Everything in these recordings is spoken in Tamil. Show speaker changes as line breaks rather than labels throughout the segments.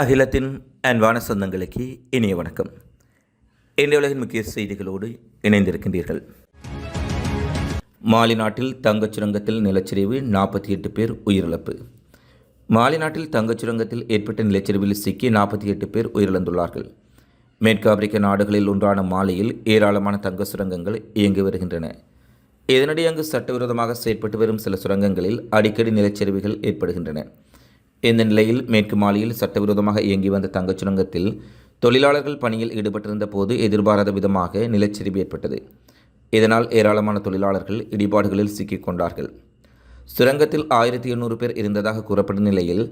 அகிலத்தின் அன்பான சொந்தங்களுக்கு இனிய வணக்கம். இன்றைய உலகின் முக்கிய செய்திகளோடு இணைந்திருக்கின்றீர்கள். மாலி நாட்டில் தங்கச் சுரங்கத்தில் நிலச்சரிவு நாற்பத்தி எட்டு பேர் உயிரிழப்பு. மாலி நாட்டில் தங்கச் சுரங்கத்தில் ஏற்பட்ட நிலச்சரிவில் சிக்கி நாற்பத்தி எட்டு பேர் உயிரிழந்துள்ளார்கள். மேற்கு ஆப்பிரிக்க நாடுகளில் ஒன்றான மாலியில் ஏராளமான தங்க சுரங்கங்கள் இயங்கி வருகின்றன. இதனிடையே அங்கு சட்டவிரோதமாக செயற்பட்டு வரும் சில சுரங்கங்களில் அடிக்கடி நிலச்சரிவுகள் ஏற்படுகின்றன. இந்த நிலையில் மேற்கு மாலியில் சட்டவிரோதமாக இயங்கி வந்த தங்கச் சுரங்கத்தில் தொழிலாளர்கள் பணியில் ஈடுபட்டிருந்த போது எதிர்பாராத விதமாக நிலச்சரிவு ஏற்பட்டது. இதனால் ஏராளமான தொழிலாளர்கள் இடிபாடுகளில் சிக்கிக் கொண்டார்கள். சுரங்கத்தில் ஆயிரத்தி எண்ணூறு பேர் இருந்ததாக கூறப்படும் நிலையில்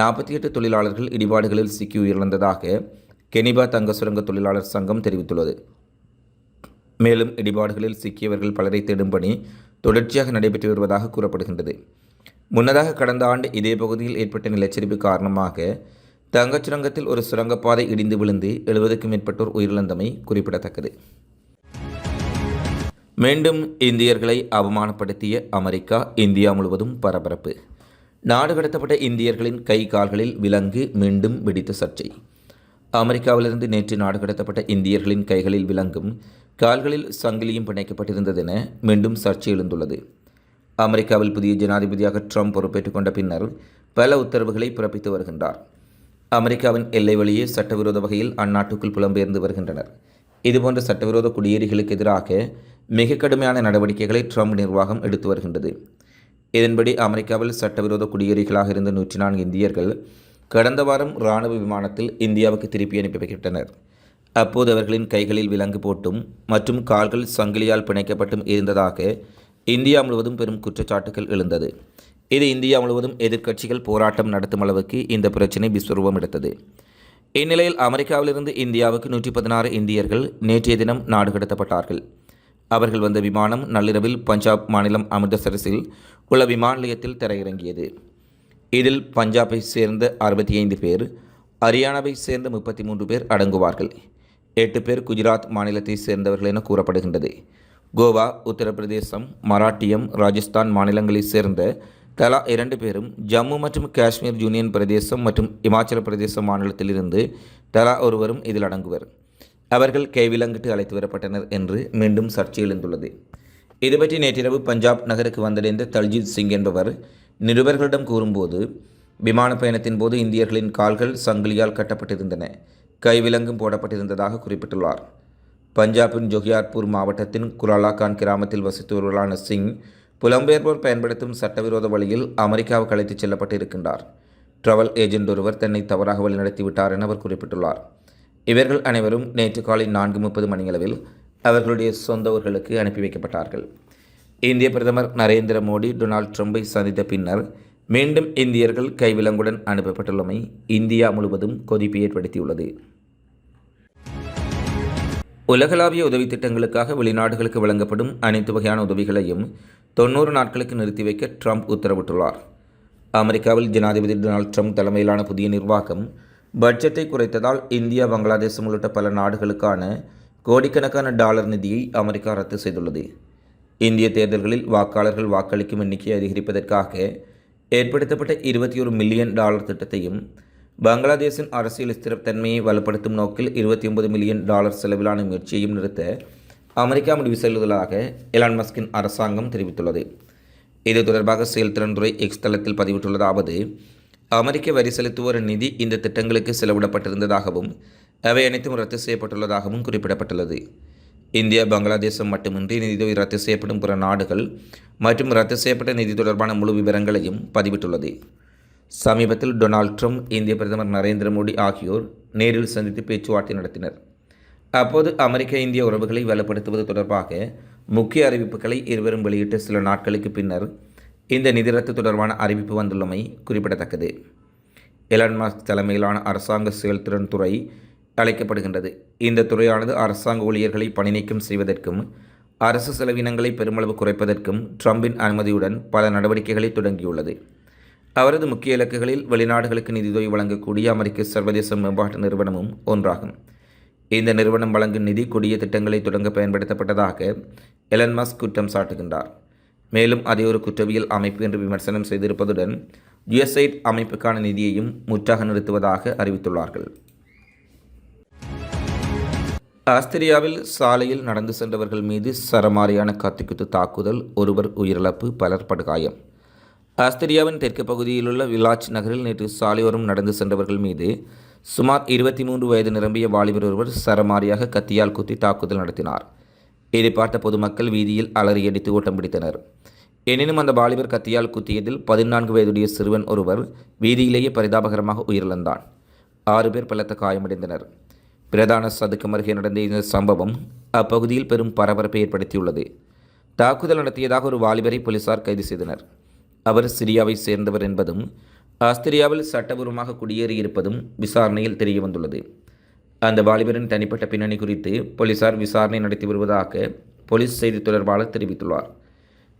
நாற்பத்தி எட்டு தொழிலாளர்கள் இடிபாடுகளில் சிக்கி உயிரிழந்ததாக கெனிபா தங்க சுரங்க தொழிலாளர் சங்கம் தெரிவித்துள்ளது. மேலும் இடிபாடுகளில் சிக்கியவர்கள் பலரை தேடும் பணி தொடர்ச்சியாக நடைபெற்று வருவதாக கூறப்படுகின்றது. முன்னதாக கடந்த ஆண்டு இதே பகுதியில் ஏற்பட்ட நிலச்சரிவு காரணமாக தங்கச் சுரங்கத்தில் ஒரு சுரங்கப்பாதை இடிந்து விழுந்து எழுபதுக்கும் மேற்பட்டோர் உயிரிழந்தமை குறிப்பிடத்தக்கது. மீண்டும் இந்தியர்களை அவமானப்படுத்திய அமெரிக்கா இந்தியா முழுவதும் பரபரப்பு. நாடு கடத்தப்பட்ட இந்தியர்களின் கை கால்களில் விலங்கு மீண்டும் வெடித்த சர்ச்சை. அமெரிக்காவிலிருந்து நேற்று நாடு கடத்தப்பட்ட இந்தியர்களின் கைகளில் விலங்கும் கால்களில் சங்கிலியும் பிணைக்கப்பட்டிருந்ததென மீண்டும் சர்ச்சை எழுந்துள்ளது. அமெரிக்காவில் புதிய ஜனாதிபதியாக ட்ரம்ப் பொறுப்பேற்றுக் கொண்ட பின்னர் பல உத்தரவுகளை பிறப்பித்து வருகின்றார். அமெரிக்காவின் எல்லை வழியே சட்டவிரோத வகையில் அந்நாட்டுக்குள் புலம்பெயர்ந்து வருகின்றனர். இதுபோன்ற சட்டவிரோத குடியேறிகளுக்கு எதிராக மிக கடுமையான நடவடிக்கைகளை ட்ரம்ப் நிர்வாகம் எடுத்து வருகின்றது. இதன்படி அமெரிக்காவில் சட்டவிரோத குடியேறிகளாக இருந்த நூற்றி நான்கு இந்தியர்கள் கடந்த வாரம் இராணுவ விமானத்தில் இந்தியாவுக்கு திருப்பி அனுப்பி வைக்கப்பட்டனர். அப்போது அவர்களின் கைகளில் விலங்கு போட்டும் மற்றும் கால்கள் சங்கிலியால் பிணைக்கப்பட்டும் இருந்ததாக இந்தியா முழுவதும் பெரும் குற்றச்சாட்டுகள் எழுந்தது. இது இந்தியா முழுவதும் எதிர்க்கட்சிகள் போராட்டம் நடத்தும் அளவுக்கு இந்த பிரச்சினை விஸ்வரூபம் எடுத்தது. இந்நிலையில் அமெரிக்காவிலிருந்து இந்தியாவுக்கு நூற்றி பதினாறு இந்தியர்கள் நேற்றைய தினம் நாடு கடத்தப்பட்டார்கள். அவர்கள் வந்த விமானம் நள்ளிரவில் பஞ்சாப் மாநிலம் அமிர்தசரஸில் உள்ள விமான நிலையத்தில் தரையிறங்கியது. இதில் பஞ்சாபை சேர்ந்த அறுபத்தி ஐந்து பேர் ஹரியானாவை சேர்ந்த முப்பத்தி மூன்று பேர் அடங்குவார்கள். எட்டு பேர் குஜராத் மாநிலத்தை சேர்ந்தவர்கள் என கூறப்படுகின்றது. கோவா உத்தரப்பிரதேசம் மராட்டியம் ராஜஸ்தான் மாநிலங்களைச் சேர்ந்த தலா இரண்டு பேரும் ஜம்மு மற்றும் காஷ்மீர் யூனியன் பிரதேசம் மற்றும் இமாச்சல பிரதேச மாநிலத்திலிருந்து தலா ஒருவரும் இதில் அடங்குவர். அவர்கள் கைவிலங்கிட்டு அழைத்து வரப்பட்டனர் என்று மீண்டும் சர்ச்சை எழுந்துள்ளது. இதுபற்றி நேற்றிரவு பஞ்சாப் நகருக்கு வந்தடைந்த தல்ஜித் சிங் என்பவர் நிருபர்களிடம் கூறும்போது விமான பயணத்தின் போது இந்தியர்களின் கால்கள் சங்கிலியால் கட்டப்பட்டிருந்தன. கைவிலங்கும் போடப்பட்டிருந்ததாக குறிப்பிட்டுள்ளார். பஞ்சாபின் ஜொஹியார்பூர் மாவட்டத்தின் குராலாகான் கிராமத்தில் வசித்தவர்களான சிங் புலம்பெயர்வோர் பயன்படுத்தும் சட்டவிரோத வழியில் அமெரிக்காவுக்கு அழைத்துச் செல்லப்பட்டிருக்கின்றார். டிராவல் ஏஜென்ட் ஒருவர் தன்னை தவறாக வழிநடத்திவிட்டார் என அவர் குறிப்பிட்டுள்ளார். இவர்கள் அனைவரும் நேற்று காலை நான்கு முப்பது மணியளவில் அவர்களுடைய சொந்த ஊர்களுக்கு அனுப்பி வைக்கப்பட்டார்கள். இந்திய பிரதமர் நரேந்திர மோடி டொனால்ட் ட்ரம்பை சந்தித்த பின்னர் மீண்டும் இந்தியர்கள் கைவிலங்குடன் அனுப்பப்பட்டுள்ளமை இந்தியா முழுவதும் கொதிப்பு ஏற்படுத்தியுள்ளது. உலகளாவிய உதவி திட்டங்களுக்காக வெளிநாடுகளுக்கு வழங்கப்படும் அனைத்து வகையான உதவிகளையும் தொண்ணூறு நாட்களுக்கு நிறுத்தி வைக்க ட்ரம்ப் உத்தரவிட்டுள்ளார். அமெரிக்காவில் ஜனாதிபதி டொனால்ட் ட்ரம்ப் தலைமையிலான புதிய நிர்வாகம் பட்ஜெட்டை குறைத்ததால் இந்தியா பங்களாதேசம் உள்ளிட்ட பல நாடுகளுக்கான கோடிக்கணக்கான டாலர் நிதியை அமெரிக்கா ரத்து செய்துள்ளது. இந்திய தேர்தல்களில் வாக்காளர்கள் வாக்களிக்கும் எண்ணிக்கையை அதிகரிப்பதற்காக ஏற்படுத்தப்பட்ட இருபத்தி ஒரு மில்லியன் டாலர் திட்டத்தையும் பங்களாதேஷின் அரசியல் ஸ்திரத்தன்மையை வலுப்படுத்தும் நோக்கில் இருபத்தி ஒன்பது மில்லியன் டாலர் செலவிலான முயற்சியையும் நிறுத்த அமெரிக்கா முடிவு செய்துள்ளதாக எலான் மஸ்கின் அரசாங்கம் தெரிவித்துள்ளது. இது தொடர்பாக செயல்திறன்துறை எக்ஸ் தளத்தில் பதிவிட்டுள்ளதாவது அமெரிக்க வரி செலுத்துவோர் நிதி இந்த திட்டங்களுக்கு செலவிடப்பட்டிருந்ததாகவும் அவை அனைத்தும் ரத்து செய்யப்பட்டுள்ளதாகவும் குறிப்பிடப்பட்டுள்ளது. இந்தியா பங்களாதேசம் மட்டுமின்றி நிதியுதவி ரத்து செய்யப்படும் பிற நாடுகள் மற்றும் ரத்து செய்யப்பட்ட நிதி தொடர்பான முழு விவரங்களையும் பதிவிட்டுள்ளது. சமீபத்தில் டொனால்ட் ட்ரம்ப் இந்திய பிரதமர் நரேந்திர மோடி ஆகியோர் நேரில் சந்தித்து பேச்சுவார்த்தை நடத்தினர். அப்போது அமெரிக்க இந்திய உறவுகளை வலுப்படுத்துவது தொடர்பாக முக்கிய அறிவிப்புகளை இருவரும் வெளியிட்ட சில நாட்களுக்கு பின்னர் இந்த நிதி ரத்து தொடர்பான அறிவிப்பு வந்துள்ளமை குறிப்பிடத்தக்கது. எலன் மாஸ்க் தலைமையிலான அரசாங்க செயல்திறன் துறை அழைக்கப்படுகின்றது. இந்த துறையானது அரசாங்க ஊழியர்களை பணி நீக்கம் செய்வதற்கும் அரசு செலவினங்களை பெருமளவு குறைப்பதற்கும் ட்ரம்பின் அனுமதியுடன் பல நடவடிக்கைகளை தொடங்கியுள்ளது. அவரது முக்கிய இலக்குகளில் வெளிநாடுகளுக்கு நிதியுதவி வழங்கக்கூடிய அமெரிக்க சர்வதேச மேம்பாட்டு நிறுவனமும் ஒன்றாகும். இந்த நிறுவனம் வழங்கும் நிதி கொடிய திட்டங்களை தொடங்க பயன்படுத்தப்பட்டதாக எலன் மஸ்க் குற்றம் சாட்டுகின்றார். மேலும் அதை ஒரு குற்றவியல் அமைப்பு என்று விமர்சனம் செய்திருப்பதுடன் யுஎஸ்ஐட் அமைப்புக்கான நிதியையும் முற்றாக நிறுத்துவதாக அறிவித்துள்ளார்கள். ஆஸ்திரியாவில் சாலையில் நடந்து சென்றவர்கள் மீது சரமாரியான கத்திக்குத்து தாக்குதல் ஒருவர் உயிரிழப்பு பலர் படுகாயம். ஆஸ்திரியாவின் தெற்கு பகுதியிலுள்ள விலாச் நகரில் நேற்று சாலையோரம் நடந்து சென்றவர்கள் மீது சுமார் இருபத்தி மூன்று வயது நிரம்பிய வாலிபர் ஒருவர் சரமாரியாக கத்தியால் குத்தி தாக்குதல் நடத்தினார். இதை பார்த்த பொதுமக்கள் வீதியில் அலறியடித்து ஓட்டம் பிடித்தனர். எனினும் அந்த வாலிபர் கத்தியால் குத்தியதில் பதினான்கு வயதுடைய சிறுவன் ஒருவர் வீதியிலேயே பரிதாபகரமாக உயிரிழந்தான். ஆறு பேர் பலத்த காயமடைந்தனர். பிரதான சதுக்கம் அருகே நடந்த இந்த சம்பவம் அப்பகுதியில் பெரும் பரபரப்பை ஏற்படுத்தியுள்ளது. தாக்குதல் நடத்தியதாக ஒரு வாலிபரை போலீசார் கைது செய்தனர். அவர் சிரியாவை சேர்ந்தவர் என்பதும் ஆஸ்திரியாவில் சட்டபூர்வமாக குடியேறியிருப்பதும் விசாரணையில் தெரியவந்துள்ளது. அந்த வாலிபரின் தனிப்பட்ட பின்னணி குறித்து போலீசார் விசாரணை நடத்தி வருவதாக போலீஸ் செய்தி தொடர்பாளர் தெரிவித்துள்ளார்.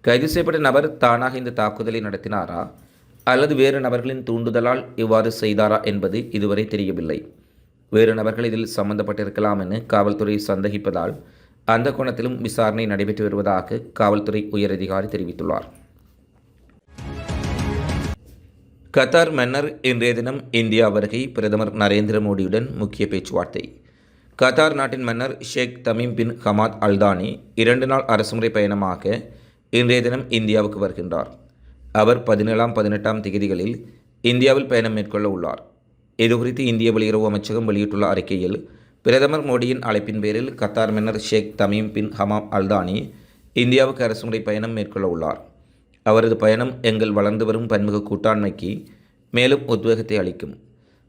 கைது செய்யப்பட்ட நபர் தானாக இந்த தாக்குதலை நடத்தினாரா அல்லது வேறு நபர்களின் தூண்டுதலால் இவ்வாறு செய்தாரா என்பது இதுவரை தெரியவில்லை. வேறு நபர்கள் இதில் சம்பந்தப்பட்டிருக்கலாம் என காவல்துறை சந்தேகிப்பதால் அந்த கோணத்திலும் விசாரணை நடைபெற்று வருவதாக காவல்துறை உயரதிகாரி தெரிவித்துள்ளார். கத்தார் மன்னர் இன்றைய தினம் இந்தியா வருகை பிரதமர் நரேந்திர மோடியுடன் முக்கிய பேச்சுவார்த்தை. கத்தார் நாட்டின் மன்னர் Sheikh Tamim bin Hamad Al Thani இரண்டு நாள் அரசுமுறை பயணமாக இன்றைய தினம் இந்தியாவுக்கு வருகின்றார். அவர் பதினேழாம் பதினெட்டாம் திகதிகளில் இந்தியாவில் பயணம் மேற்கொள்ள உள்ளார். இதுகுறித்து இந்திய வெளியுறவு அமைச்சகம் வெளியிட்டுள்ள அறிக்கையில் பிரதமர் மோடியின் அழைப்பின் பேரில் கத்தார் மன்னர் Sheikh Tamim bin Hamam Al Thani இந்தியாவுக்கு அரசுமுறை பயணம் மேற்கொள்ள உள்ளார். அவரது பயணம் எங்கள் வளர்ந்து வரும் பன்முக கூட்டாண்மைக்கு மேலும் உத்வேகத்தை அளிக்கும்.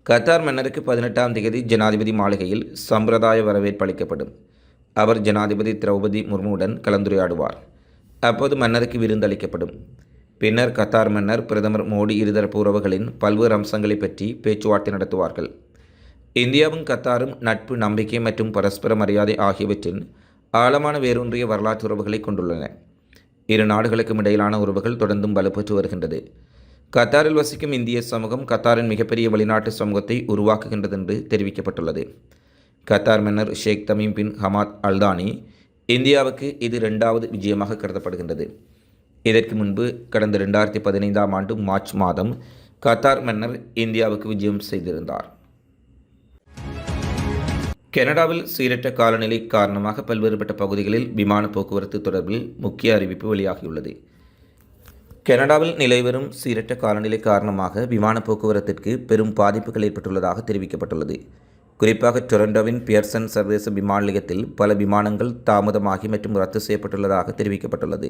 கத்தார் மன்னருக்கு பதினெட்டாம் தேதி ஜனாதிபதி மாளிகையில் சம்பிரதாய வரவேற்பு அளிக்கப்படும். அவர் ஜனாதிபதி திரௌபதி முர்முவுடன் கலந்துரையாடுவார். அப்போது மன்னருக்கு விருந்தளிக்கப்படும் பின்னர் கத்தார் மன்னர் பிரதமர் மோடி இருதரப்பு உறவுகளின் பல்வேறு அம்சங்களை பற்றி பேச்சுவார்த்தை நடத்துவார்கள். இந்தியாவும் கத்தாரும் நட்பு நம்பிக்கை மற்றும் பரஸ்பர மரியாதை ஆகியவற்றின் ஆழமான வேரூன்றிய வரலாற்று உறவுகளை கொண்டுள்ளன. இரு நாடுகளுக்கும் இடையிலான உறவுகள் தொடர்ந்தும் வலுப்பெற்று வருகின்றது. கத்தாரில் வசிக்கும் இந்திய சமூகம் கத்தாரின் மிகப்பெரிய வெளிநாட்டு சமூகத்தை உருவாக்குகின்றது என்று தெரிவிக்கப்பட்டுள்ளது. கத்தார் மன்னர் Sheikh Tamim bin Hamad Al Thani இந்தியாவுக்கு இது ரெண்டாவது விஜயமாக கருதப்படுகின்றது. இதற்கு முன்பு கடந்த ரெண்டாயிரத்தி பதினைந்தாம் ஆண்டு மார்ச் மாதம் கத்தார் மன்னர் இந்தியாவுக்கு விஜயம் செய்திருந்தார். கனடாவில் சீரற்ற காலநிலை காரணமாக பல்வேறுபட்ட பகுதிகளில் விமான போக்குவரத்து தொடர்பில் முக்கிய அறிவிப்பு வெளியாகியுள்ளது. கனடாவில் நிலைவரும் சீரற்ற காலநிலை காரணமாக விமான போக்குவரத்திற்கு பெரும் பாதிப்புகள் ஏற்பட்டுள்ளதாக தெரிவிக்கப்பட்டுள்ளது. குறிப்பாக டொரண்டோவின் பியர்சன் சர்வதேச விமான நிலையத்தில் பல விமானங்கள் தாமதமாகி மற்றும் ரத்து செய்யப்பட்டுள்ளதாக தெரிவிக்கப்பட்டுள்ளது.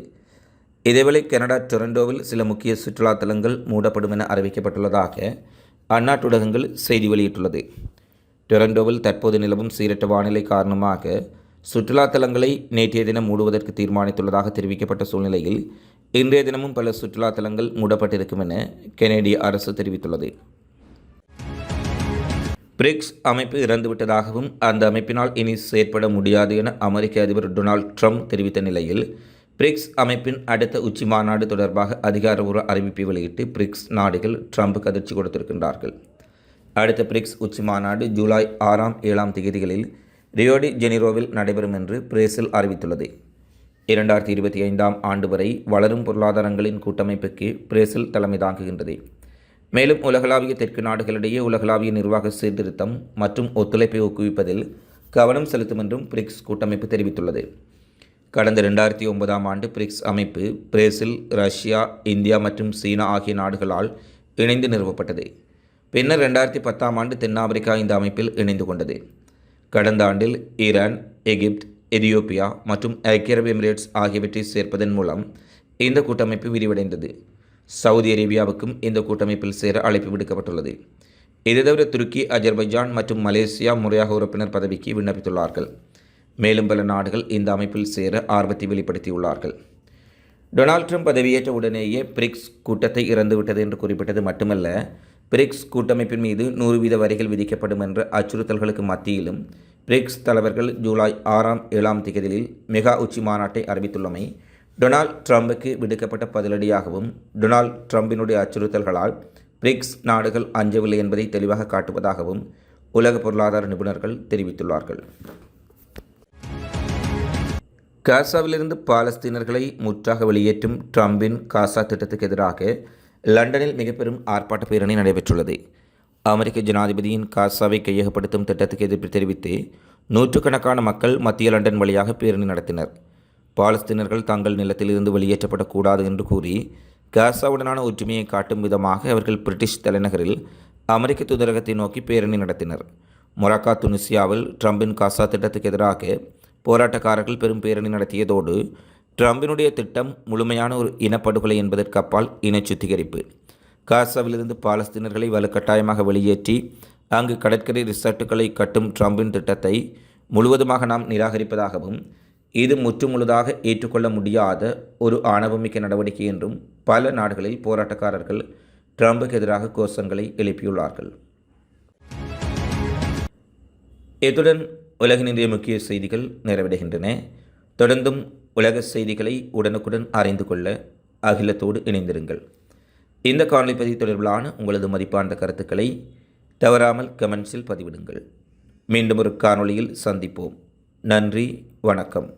இதேவேளை கனடா டொரண்டோவில் சில முக்கிய சுற்றுலா தலங்கள் மூடப்படும் என அறிவிக்கப்பட்டுள்ளதாக அந்நாட்டு ஊடகங்கள் செய்தி வெளியிட்டுள்ளது. டொரண்டோவில் தற்போது நிலவும் சீரற்ற வானிலை காரணமாக சுற்றுலா தலங்களை நேற்றைய தினம் மூடுவதற்கு தீர்மானித்துள்ளதாக தெரிவிக்கப்பட்ட சூழ்நிலையில் இன்றைய தினமும் பல சுற்றுலா தலங்கள் மூடப்பட்டிருக்கும் என கெனடிய அரசு தெரிவித்துள்ளது. பிரிக்ஸ் அமைப்பு இறந்துவிட்டதாகவும் அந்த அமைப்பினால் இனி செயற்பட முடியாது என அமெரிக்க அதிபர் டொனால்ட் ட்ரம்ப் தெரிவித்த நிலையில் பிரிக்ஸ் அமைப்பின் அடுத்த உச்சி மாநாடு தொடர்பாக அதிகாரபூர்வ அறிவிப்பை வெளியிட்டு பிரிக்ஸ் நாடுகள் ட்ரம்புக்கு அதிர்ச்சி கொடுத்திருக்கின்றார்கள். அடுத்த பிரிக்ஸ் உச்சி மாநாடு ஜூலை ஆறாம் ஏழாம் தேதிகளில் ரியோடி ஜெனிரோவில் நடைபெறும் என்று பிரேசில் அறிவித்துள்ளது. இரண்டாயிரத்தி இருபத்தி ஐந்தாம் ஆண்டு வரை வளரும் பொருளாதாரங்களின் கூட்டமைப்புக்கு பிரேசில் தலைமை தாங்குகின்றது. மேலும் உலகளாவிய தெற்கு நாடுகளிடையே உலகளாவிய நிர்வாக சீர்திருத்தம் மற்றும் ஒத்துழைப்பை ஊக்குவிப்பதில் கவனம் செலுத்தும் என்றும் பிரிக்ஸ் கூட்டமைப்பு தெரிவித்துள்ளது. கடந்த ரெண்டாயிரத்தி ஒன்பதாம் ஆண்டு பிரிக்ஸ் அமைப்பு பிரேசில் ரஷ்யா இந்தியா மற்றும் சீனா ஆகிய நாடுகளால் இணைந்து நிறுவப்பட்டது. பின்னர் ரெண்டாயிரத்தி பத்தாம் ஆண்டு தென்னாப்பிரிக்கா இந்த அமைப்பில் இணைந்து கொண்டது. கடந்த ஆண்டில் ஈரான் எகிப்த் எதியோப்பியா மற்றும் ஐக்கிய அரபு எமிரேட்ஸ் ஆகியவற்றை சேர்ப்பதன் மூலம் இந்த கூட்டமைப்பு விரிவடைந்தது. சவுதி அரேபியாவுக்கும் இந்த கூட்டமைப்பில் சேர அழைப்பு விடுக்கப்பட்டுள்ளது. இது தவிர துருக்கி அஜர்பைஜான் மற்றும் மலேசியா முறையாக உறுப்பினர் பதவிக்கு விண்ணப்பித்துள்ளார்கள். மேலும் பல நாடுகள் இந்த அமைப்பில் சேர ஆர்வத்தை வெளிப்படுத்தியுள்ளார்கள். டொனால்ட் ட்ரம்ப் பதவியேற்ற உடனேயே பிரிக்ஸ் கூட்டத்தை இறந்துவிட்டது என்று குறிப்பிட்டது மட்டுமல்ல பிரிக்ஸ் கூட்டமைப்பின் மீது நூறு வீத வரிகள் விதிக்கப்படும் என்ற அச்சுறுத்தல்களுக்கு மத்தியிலும் பிரிக்ஸ் தலைவர்கள் ஜூலை ஆறாம் ஏழாம் தேதியில் மெகா உச்சி மாநாட்டை அறிவித்துள்ளமை டொனால்ட் ட்ரம்புக்கு விடுக்கப்பட்ட பதிலடியாகவும் டொனால்ட் ட்ரம்பினுடைய அச்சுறுத்தல்களால் பிரிக்ஸ் நாடுகள் அஞ்சவில்லை என்பதை தெளிவாக காட்டுவதாகவும் உலக பொருளாதார நிபுணர்கள் தெரிவித்துள்ளார்கள். காசாவிலிருந்து பாலஸ்தீனர்களை முற்றாக வெளியேற்றும் ட்ரம்பின் காசா திட்டத்துக்கு எதிராக லண்டனில் மிக பெரும் ஆர்ப்பாட்ட பேரணி நடைபெற்றுள்ளது. அமெரிக்க ஜனாதிபதியின் காசாவை கையகப்படுத்தும் திட்டத்துக்கு எதிர்ப்பு தெரிவித்து நூற்றுக்கணக்கான மக்கள் மத்திய லண்டன் வழியாக பேரணி நடத்தினர். பாலஸ்தீனர்கள் தங்கள் நிலத்திலிருந்து வெளியேற்றப்படக்கூடாது என்று கூறி காசாவுடனான ஒற்றுமையை காட்டும் விதமாக அவர்கள் பிரிட்டிஷ் தலைநகரில் அமெரிக்க தூதரகத்தை நோக்கி பேரணி நடத்தினர். மொராக்கா துனிசியாவில் ட்ரம்பின் காசா திட்டத்துக்கு எதிராக போராட்டக்காரர்கள் பெரும் பேரணி நடத்தியதோடு ட்ரம்பினுடைய திட்டம் முழுமையான ஒரு இனப்படுகொலை என்பதற்கு அப்பால் இன சுத்திகரிப்பு. காசாவிலிருந்து பாலஸ்தீனர்களை வலுக்கட்டாயமாக வெளியேற்றி அங்கு கடற்கரை ரிசார்ட்டுகளை கட்டும் ட்ரம்பின் திட்டத்தை முழுவதுமாக நாம் நிராகரிப்பதாகவும் இது முற்றுமுழுதாக ஏற்றுக்கொள்ள முடியாத ஒரு ஆணவமிக்க நடவடிக்கை என்றும் பல நாடுகளில் போராட்டக்காரர்கள் ட்ரம்புக்கு எதிராக கோஷங்களை எழுப்பியுள்ளார்கள். இத்துடன் உலகினுடைய முக்கிய செய்திகள் நிறைவடைகின்றன. தொடர்ந்தும் உலக செய்திகளை உடனுக்குடன் அறிந்து கொள்ள அகிலத்தோடு இணைந்திருங்கள். இந்த காணொலி பதிவு தொடர்பிலான உங்களது மதிப்பார்ந்த கருத்துக்களை தவறாமல் கமெண்ட்ஸில் பதிவிடுங்கள். மீண்டும் ஒரு காணொளியில் சந்திப்போம். நன்றி வணக்கம்.